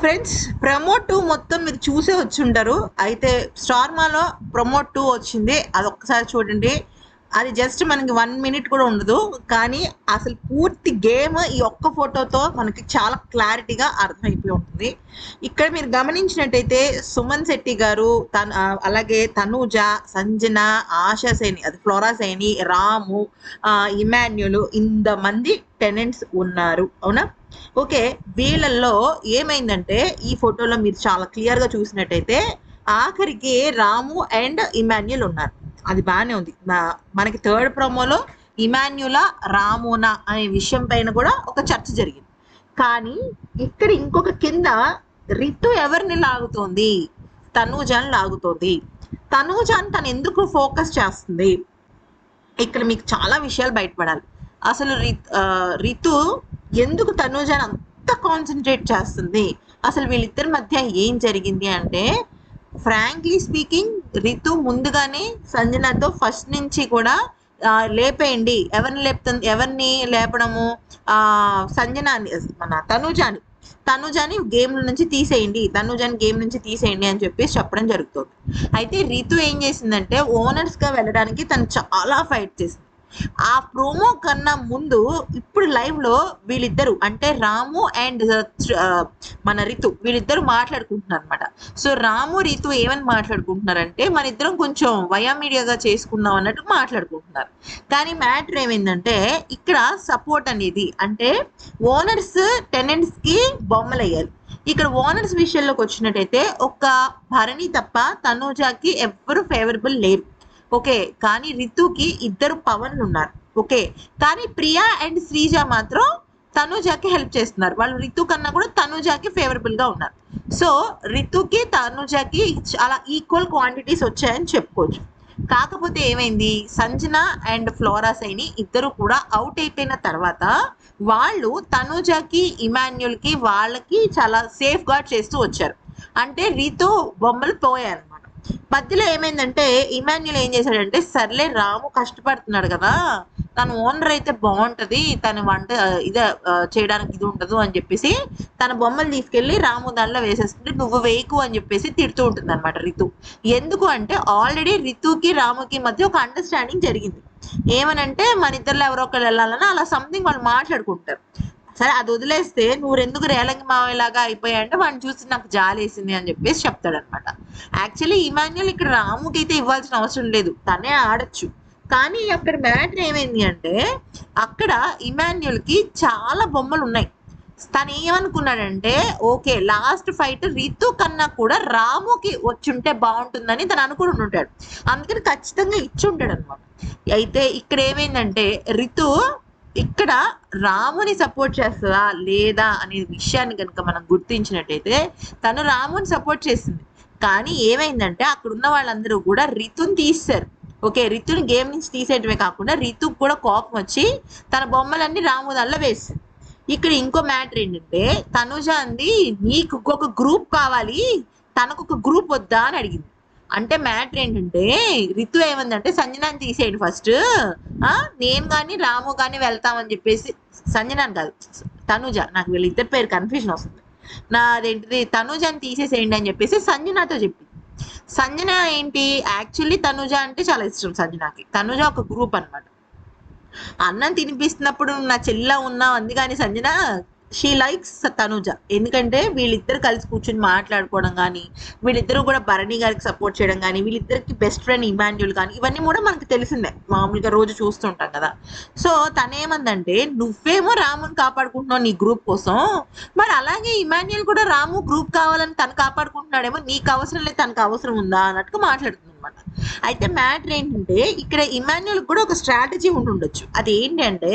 Friends promote two మొత్తం మీరు చూసే వచ్చి ఉంటారు అయితే స్టార్మాలో ప్రమో ప్రమోట్ టూ వచ్చింది. అది ఒక్కసారి చూడండి. అది జస్ట్ మనకి వన్ మినిట్ కూడా ఉండదు. కానీ అసలు పూర్తి గేమ్ ఈ ఒక్క ఫోటోతో మనకి చాలా క్లారిటీగా అర్థమైపోయి ఉంటుంది. ఇక్కడ మీరు గమనించినట్టయితే సుమన్ శెట్టి గారు తన అలాగే తనూజ సంజన ఆశా సైని అది ఫ్లోరా సైని రాము ఇమాన్యులు ఇంతమంది టెనెంట్స్ ఉన్నారు. అవునా? ఓకే వీళ్ళల్లో ఏమైందంటే ఈ ఫోటోలో మీరు చాలా క్లియర్గా చూసినట్టయితే ఆఖరికి రాము అండ్ ఇమాన్యుల్ ఉన్నారు. అది బాగానే ఉంది. మనకి థర్డ్ ప్రోమోలో ఇమాన్యుల రామునా అనే విషయం పైన కూడా ఒక చర్చ జరిగింది. కానీ ఇక్కడ ఇంకొక కింద రితు ఎవరిని లాగుతోంది? తనూజాని లాగుతోంది. తనూజాని తను ఎందుకు ఫోకస్ చేస్తుంది? ఇక్కడ మీకు చాలా విషయాలు బయటపడాలి. అసలు రిత్ రితు ఎందుకు తనూజాని అంత కాన్సన్ట్రేట్ చేస్తుంది? అసలు వీళ్ళిద్దరి మధ్య ఏం జరిగింది అంటే ఫ్రాంక్లీ స్పీకింగ్ రితు ముందుగానే సంజనతో ఫస్ట్ నుంచి కూడా లేపేయండి. ఎవరిని లేపుతుంది ఎవరిని లేపడము? ఆ సంజనాని మన తనుజాని. తనుజాని గేమ్ నుంచి తీసేయండి. తనుజాని గేమ్ నుంచి తీసేయండి అని చెప్పేసి చెప్పడం జరుగుతుంది. అయితే రితు ఏం చేసిందంటే ఓనర్స్గా వెళ్ళడానికి తను చాలా ఫైట్ చేసింది. ఆ ప్రోమో కన్నా ముందు ఇప్పుడు లైవ్లో వీళ్ళిద్దరు అంటే రాము అండ్ uh, uh, మన రితు వీళ్ళిద్దరు మాట్లాడుకుంటున్నారు అనమాట సో రాము రితు ఏమని మాట్లాడుకుంటున్నారంటే మన ఇద్దరం కొంచెం వయా మీడియాగా చేసుకుందాం అన్నట్టు మాట్లాడుకుంటున్నారు. కానీ మ్యాటర్ ఏమైందంటే ఇక్కడ సపోర్ట్ అనేది అంటే ఓనర్స్ టెనెంట్స్కి బొమ్మలు వేయాలి ఇక్కడ ఓనర్స్ విషయంలోకి వచ్చినట్టయితే ఒక భరణి తప్ప తనూజాకి ఎవ్వరు ఫేవరబుల్ లేరు. ఓకే కానీ రితుకి ఇద్దరు పవన్లు ఉన్నారు. ఓకే కానీ ప్రియా అండ్ శ్రీజ మాత్రం తనుజాకి హెల్ప్ చేస్తున్నారు. వాళ్ళు రితు కన్నా కూడా తనుజాకి ఫేవరబుల్గా ఉన్నారు. సో రితుకి తనుజాకి చాలా ఈక్వల్ క్వాంటిటీస్ వచ్చాయని చెప్పుకోవచ్చు. కాకపోతే ఏమైంది? సంజన అండ్ ఫ్లోరా సైని ఇద్దరు కూడా అవుట్ అయిపోయిన తర్వాత వాళ్ళు తనుజాకి ఇమాన్యుల్కి వాళ్ళకి చాలా సేఫ్ గార్డ్ చేస్తూ వచ్చారు. అంటే రితు బొమ్మలు పోయారు అనమాట మధ్యలో ఏమైందంటే ఇమాన్యుల్ ఏం చేశాడంటే సర్లే రాము కష్టపడుతున్నాడు కదా తన ఓనర్ అయితే బాగుంటది తన వంట ఇదే చేయడానికి ఇది ఉండదు అని చెప్పేసి తన బొమ్మలు తీసుకెళ్ళి రాము దానిలో వేసేస్తుంటే నువ్వు వేయకు అని చెప్పేసి తిడుతూ ఉంటుంది అనమాట రితు. ఎందుకు అంటే ఆల్రెడీ రితుకి రాముకి మధ్య ఒక అండర్స్టాండింగ్ జరిగింది. ఏమనంటే మన ఇద్దరు ఎవరో ఒకరు వెళ్ళాలని అలా సంథింగ్ వాళ్ళు మాట్లాడుకుంటారు. సరే అది వదిలేస్తే నువ్వు ఎందుకు రేలంగి మావయ్యలాగా అయిపోయాయంటే వాడిని చూసి నాకు జాలేసింది అని చెప్పేసి చెప్తాడనమాట. యాక్చువల్లీ ఇమాన్యుల్ ఇక్కడ రాముకి అయితే ఇవ్వాల్సిన అవసరం లేదు. తనే ఆడొచ్చు. కానీ అక్కడ మ్యాటర్ ఏమైంది అంటే అక్కడ ఇమాన్యుల్కి చాలా బొమ్మలు ఉన్నాయి. తను ఏమనుకున్నాడంటే ఓకే లాస్ట్ ఫైట్ రితు కన్నా కూడా రాముకి వచ్చుంటే బాగుంటుందని తను అనుకుని ఉంటాడు అందుకని ఖచ్చితంగా ఇచ్చి ఉంటాడు అనమాట అయితే ఇక్కడ ఏమైందంటే రితు ఇక్కడ రాముని సపోర్ట్ చేస్తుందా లేదా అనే విషయాన్ని కనుక మనం గుర్తించినట్టయితే తను రాముని సపోర్ట్ చేసింది కానీ ఏమైందంటే అక్కడ ఉన్న వాళ్ళందరూ కూడా రితుని తీస్తారు ఓకే రితుని గేమ్ నుంచి తీసేయటమే కాకుండా రితుకు కూడా కోపం వచ్చి తన బొమ్మలన్నీ రాము దానిలో వేసింది. ఇక్కడ ఇంకో మ్యాటర్ ఏంటంటే తనుజ అంది నీకు ఒక గ్రూప్ కావాలి తనకు ఒక గ్రూప్ వద్దా అని అడిగింది. అంటే మ్యాటర్ ఏంటంటే రితు ఏమందంటే సంజనాన్ని తీసేయండి ఫస్ట్. నేను కానీ రాము కానీ వెళ్తామని చెప్పేసి సంజనాన్ని కాదు తనుజ నాకు వీళ్ళ ఇద్దరి పేరు కన్ఫ్యూజన్ వస్తుంది. నా అదేంటిది తనుజని తీసేసేయండి అని చెప్పేసి సంజనాతో చెప్పింది సంజన ఏంటి యాక్చువల్లీ తనుజ అంటే చాలా ఇష్టం సంజనాకి. తనుజ ఒక గ్రూప్ అన్నమాట. అన్నం తినిపిస్తున్నప్పుడు నా చెల్ల ఉన్నావు? అంది కానీ సంజన షీ లైక్స్ తనుజ ఎందుకంటే వీళ్ళిద్దరు కలిసి కూర్చొని మాట్లాడుకోవడం కానీ వీళ్ళిద్దరూ కూడా భరణి గారికి సపోర్ట్ చేయడం కానీ వీళ్ళిద్దరికి బెస్ట్ ఫ్రెండ్ ఇమాన్యుల్ కానీ ఇవన్నీ కూడా మనకు తెలిసిందే. మామూలుగా రోజు చూస్తుంటాం కదా. సో తనేమందంటే నువ్వేమో రాముని కాపాడుకుంటున్నావు నీ గ్రూప్ కోసం. మరి అలాగే ఇమాన్యుల్ కూడా రాము గ్రూప్ కావాలని తను కాపాడుకుంటున్నాడేమో నీకు అవసరం లేదు తనకు అవసరం ఉందా అన్నట్టుగా మాట్లాడుతుంది. అనమాట అయితే మ్యాటర్ ఏంటంటే ఇక్కడ ఇమాన్యుల్ కూడా ఒక స్ట్రాటజీ ఉంటుండొచ్చు అది ఏంటంటే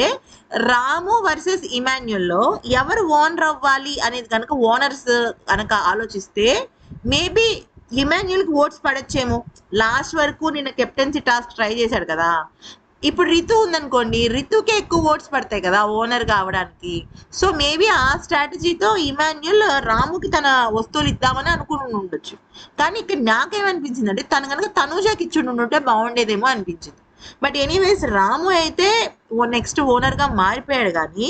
రాము వర్సెస్ ఇమాన్యుల్లో ఎవరు ఓనర్ అవ్వాలి అనేది కనుక ఓనర్స్ కనుక ఆలోచిస్తే మేబీ ఇమాన్యుల్కి ఓట్స్ పడచ్చేమో. లాస్ట్ వరకు నిన్న కెప్టెన్సీ టాస్క్ ట్రై చేశాడు కదా. ఇప్పుడు రితు ఉందనుకోండి రితుకే ఎక్కువ ఓట్స్ పడతాయి కదా ఓనర్ కావడానికి. సో మేబీ ఆ స్ట్రాటజీతో ఇమాన్యుల్ రాముకి తన వస్తువులు ఇద్దామని అనుకుని ఉండొచ్చు. కానీ ఇక్కడ నాకేమనిపించింది అంటే తను కనుక తనుజాకి ఇచ్చి ఉంటే బాగుండేదేమో అనిపించింది. బట్ ఎనీవేస్ రాము అయితే నెక్స్ట్ ఓనర్గా మారిపోయాడు కానీ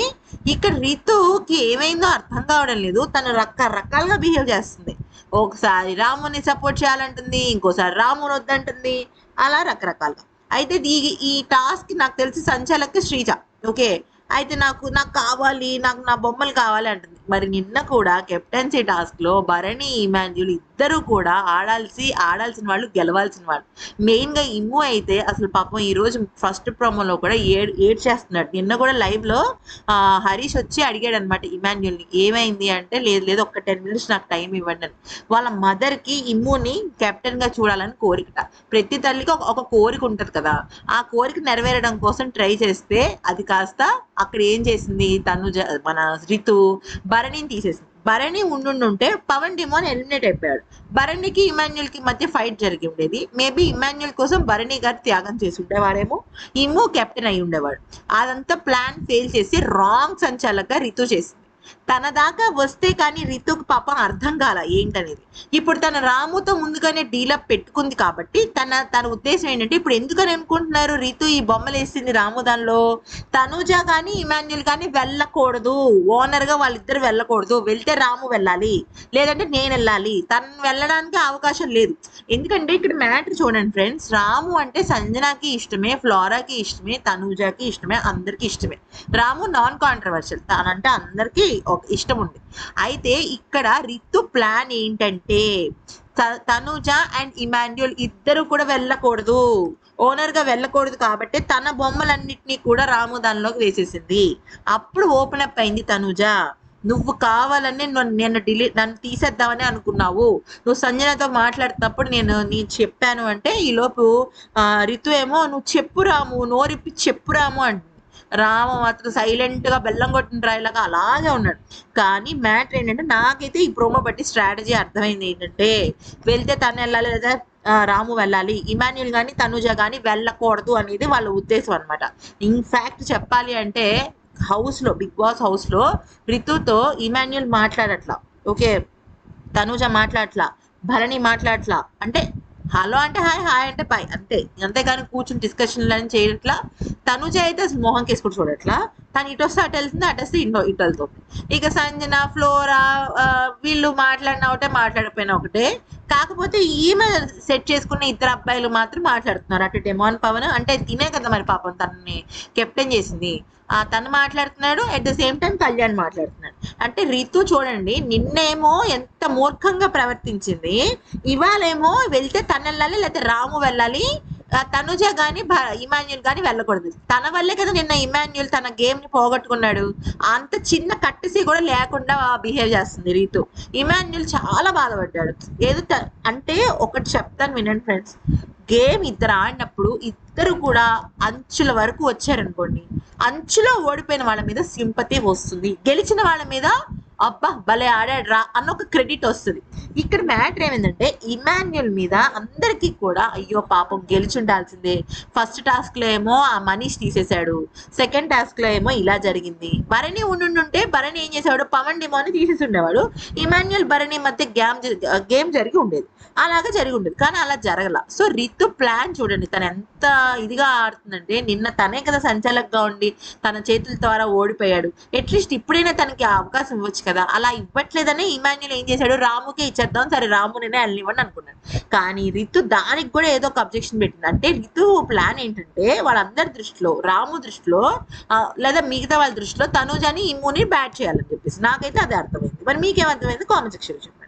ఇక్కడ రితుకి ఏమైందో అర్థం కావడం లేదు. తను రకరకాలుగా బిహేవ్ చేస్తుంది. ఒకసారి రాముని సపోర్ట్ చేయాలంటుంది ఇంకోసారి రాముని వద్దంటుంది. అలా రకరకాలుగా. అయితే ఈ ఈ టాస్క్ నాకు తెలిసి సంచాలక శ్రీజ. ఓకే అయితే నాకు నాకు కావాలి నాకు నా బొమ్మలు కావాలి అంటుంది. మరి నిన్న కూడా కెప్టెన్సీ టాస్క్లో భరణి ఇమాన్యుల్ ఇద్దరు కూడా ఆడాల్సి ఆడాల్సిన వాళ్ళు గెలవాల్సిన వాళ్ళు. మెయిన్గా ఇమ్ము అయితే అసలు పాపం ఈ రోజు ఫస్ట్ ప్రోమోలో కూడా ఏడ్ ఏడ్ చేస్తున్నాడు నిన్న కూడా లైవ్లో ఆ, హరీష్ వచ్చి అడిగాడు అనమాట ఇమాన్యుల్ని ఏమైంది అంటే లేదు లేదు ఒక టెన్ మినిట్స్ నాకు టైం ఇవ్వండి అని. వాళ్ళ మదర్కి ఇమ్ముని కెప్టెన్గా చూడాలని కోరికట. ప్రతి తల్లికి ఒక- కోరిక ఉంటది కదా. ఆ కోరిక నెరవేరడం కోసం ట్రై చేస్తే అది కాస్త అక్కడ ఏం చేసింది? తను మన రితు భరణిని తీసేసింది. భరణి ఉండుంటే పవన్ డిమోన్ ఎలిమినేట్ అయిపోయాడు. భరణికి ఇమాన్యుల్కి మధ్య ఫైట్ జరిగి ఉండేది. మేబీ ఇమాన్యుల్ కోసం భరణి గారు త్యాగం చేసి ఉండేవారేమో ఇమో కెప్టెన్ అయి ఉండేవాడు. అదంతా ప్లాన్ ఫెయిల్ చేసి రాంగ్ సంచాలక రితు చేసింది. తన దాకా వస్తే కానీ రితుకు పాపం అర్థం కాల ఏంటనేది. ఇప్పుడు తన రాముతో ముందుగానే డీలప్ పెట్టుకుంది కాబట్టి తన తన ఉద్దేశం ఏంటంటే ఇప్పుడు ఎందుకని అనుకుంటున్నారు రితు ఈ బొమ్మలు వేసింది రాము దానిలో? తనుజ కానీ ఇమాన్యుల్ కానీ వెళ్ళకూడదు. ఓనర్గా వాళ్ళిద్దరు వెళ్ళకూడదు. వెళ్తే రాము వెళ్ళాలి. లేదంటే నేను వెళ్ళాలి. తను వెళ్ళడానికి అవకాశం లేదు. ఎందుకంటే ఇక్కడ మ్యాటర్ చూడండి ఫ్రెండ్స్. రాము అంటే సంజనాకి ఇష్టమే ఫ్లోరాకి ఇష్టమే తనూజాకి ఇష్టమే అందరికి ఇష్టమే. రాము నాన్ కాంట్రవర్షియల్ తనంటే అందరికీ ఇష్టం ఉంది. అయితే ఇక్కడ రితు ప్లాన్ ఏంటంటే త- తనుజ అండ్ ఇమాన్యుల్ ఇద్దరు కూడా వెళ్ళకూడదు. ఓనర్గా వెళ్ళకూడదు కాబట్టి తన బొమ్మలన్నింటినీ కూడా రాము దానిలోకి వేసేసింది. అప్పుడు ఓపెన్ అప్ అయింది తనుజ. నువ్వు కావాలని నేను డిలీట్ నన్ను తీసేద్దామని అనుకున్నావు. నువ్వు సంజనతో మాట్లాడుతున్నప్పుడు నేను నీ చెప్పాను అంటే ఈ లోపు రితు ఏమో నువ్వు చెప్పు రాము నోరిప్పి చెప్పురాము అంటుంది. రామ మాత్రం సైలెంట్గా బెల్లం కొట్టిన రాయిలాగా అలాగే ఉన్నాడు. కానీ మ్యాటర్ ఏంటంటే నాకైతే ఈ ప్రోమో బట్టి స్ట్రాటజీ అర్థమైంది ఏంటంటే వెళ్తే తను వెళ్ళాలి లేదా రాము వెళ్ళాలి ఇమాన్యుల్ కానీ తనుజ కానీ వెళ్ళకూడదు అనేది వాళ్ళ ఉద్దేశం అనమాట ఇన్ఫ్యాక్ట్ చెప్పాలి అంటే హౌస్లో బిగ్ బాస్ హౌస్లో రితుతో ఇమాన్యుల్ మాట్లాడట్లా. ఓకే తనుజ మాట్లాడట్లా భరణి మాట్లాడట్లా. అంటే హలో అంటే హాయ్ హాయ్ అంటే పై అంతే. అంతేగాని కూర్చుని డిస్కషన్లు అని చేయట్లా. తనుజ అయితే మోహన్ మొహం కేసుకుని చూడట్లా. తను ఇటు వస్తే అటు వెళ్తుంది అటు వస్తే ఇన్నో ఇటు వెళ్తుంది. ఇక సంజన ఫ్లోరా వీళ్ళు మాట్లాడిన ఒకటే మాట్లాడకపోయినా ఒకటే. కాకపోతే ఈమె సెట్ చేసుకున్న ఇద్దరు అబ్బాయిలు మాత్రం మాట్లాడుతున్నారు. అటు డెమోన్ పవన్ అంటే తినే కదా మరి పాపం తనని కెప్టెన్ చేసింది. ఆ తను మాట్లాడుతున్నాడు at the same time Kalyan మాట్లాడుతున్నాడు. అంటే రితు చూడండి నిన్నేమో ఎంత మూర్ఖంగా ప్రవర్తించింది. ఇవాళేమో వెళ్తే తను వెళ్ళాలి లేకపోతే రాము వెళ్ళాలి తనుజ గాని భ- ఇమాన్యుల్ గాని వెళ్ళకూడదు. తన వల్లే కదా నిన్న ఇమాన్యుల్ తన గేమ్ని పోగొట్టుకున్నాడు. అంత చిన్న కట్టసి కూడా లేకుండా బిహేవ్ చేస్తుంది రీతు. ఇమాన్యుల్ చాలా బాధపడ్డాడు. ఏదో అంటే ఒకటి చెప్తాను వినండి ఫ్రెండ్స్. గేమ్ ఇద్దరు ఆడినప్పుడు ఇద్దరు కూడా అంచుల వరకు వచ్చారనుకోండి. అంచులో ఓడిపోయిన వాళ్ళ మీద సింపతి వస్తుంది. గెలిచిన వాళ్ళ మీద అబ్బా భలే ఆడాడు రా అన్న ఒక క్రెడిట్ వస్తుంది. ఇక్కడ మ్యాటర్ ఏమైందంటే ఇమాన్యుల్ మీద అందరికీ కూడా అయ్యో పాపం గెలిచి ఉండాల్సిందే ఫస్ట్ టాస్క్లో ఏమో ఆ మనీష్ తీసేశాడు. సెకండ్ టాస్క్లో ఏమో ఇలా జరిగింది. భరణి ఉండుంటే భరణి ఏం చేసేవాడు? పవన్ డిమో అని తీసేసి ఉండేవాడు ఇమాన్యుల్ భరణి మధ్య గేమ్ గేమ్ జరిగి ఉండేది. అలాగే జరిగి ఉండేది. కానీ అలా జరగల. సో రితు ప్లాన్ చూడండి. తను ఎంత ఇదిగా ఆడుతుందంటే నిన్న తనే కదా సంచాలకుగా ఉండి తన చేతుల ద్వారా ఓడిపోయాడు. అట్లీస్ట్ ఇప్పుడైనా తనకి ఆ అవకాశం ఇవ్వచ్చు కదా. అలా ఇవ్వట్లేదనే ఇమాన్యుల్ ఏం చేశాడు? రాముకే ఇచ్చేద్దాం సరే రామునే వెళ్ళనివ్వండి అనుకున్నాడు. కానీ రితు దానికి కూడా ఏదో ఒక అబ్జెక్షన్ పెట్టింది. అంటే రితు ప్లాన్ ఏంటంటే వాళ్ళందరి దృష్టిలో రాము దృష్టిలో లేదా మిగతా వాళ్ళ దృష్టిలో తనుజని ఇమ్ముని బ్యాట్ చేయాలని చెప్పేసి. నాకైతే అదే అర్థమైంది. మరి మీకేమర్థమైంది కామెంట్ సెక్షన్ చెప్పండి.